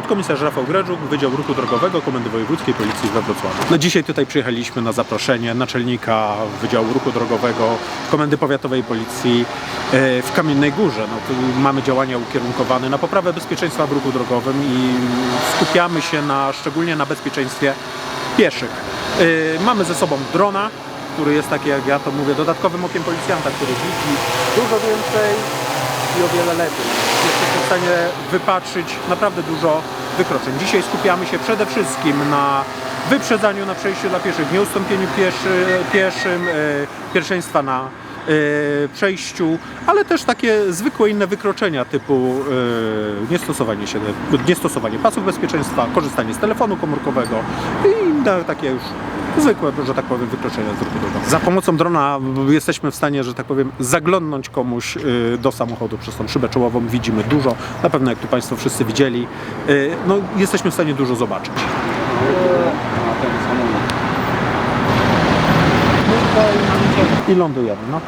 Podkomisarz Rafał Greczuk, Wydział Ruchu Drogowego Komendy Wojewódzkiej Policji we Wrocławiu. No dzisiaj tutaj przyjechaliśmy na zaproszenie naczelnika Wydziału Ruchu Drogowego Komendy Powiatowej Policji e, w Kamiennej Górze. No, tu mamy działania ukierunkowane na poprawę bezpieczeństwa w ruchu drogowym i skupiamy się na, szczególnie na bezpieczeństwie pieszych. E, Mamy ze sobą drona, który jest taki, jak ja to mówię, dodatkowym okiem policjanta, który widzi dużo więcej i o wiele lepiej. Jesteśmy w stanie wypatrzyć naprawdę dużo wykroczeń. Dzisiaj skupiamy się przede wszystkim na wyprzedzaniu na przejściu dla pieszych, nieustąpieniu pieszy, pieszym, e, pierwszeństwa na e, przejściu, ale też takie zwykłe inne wykroczenia typu e, niestosowanie, się, niestosowanie pasów bezpieczeństwa, korzystanie z telefonu komórkowego i inne takie już zwykłe, że tak powiem, wykroczenia z ruchu drogowego. Za pomocą drona jesteśmy w stanie, że tak powiem, zaglądnąć komuś y, do samochodu przez tą szybę czołową. Widzimy dużo, na pewno jak tu Państwo wszyscy widzieli, y, no jesteśmy w stanie dużo zobaczyć. I lądujemy, no.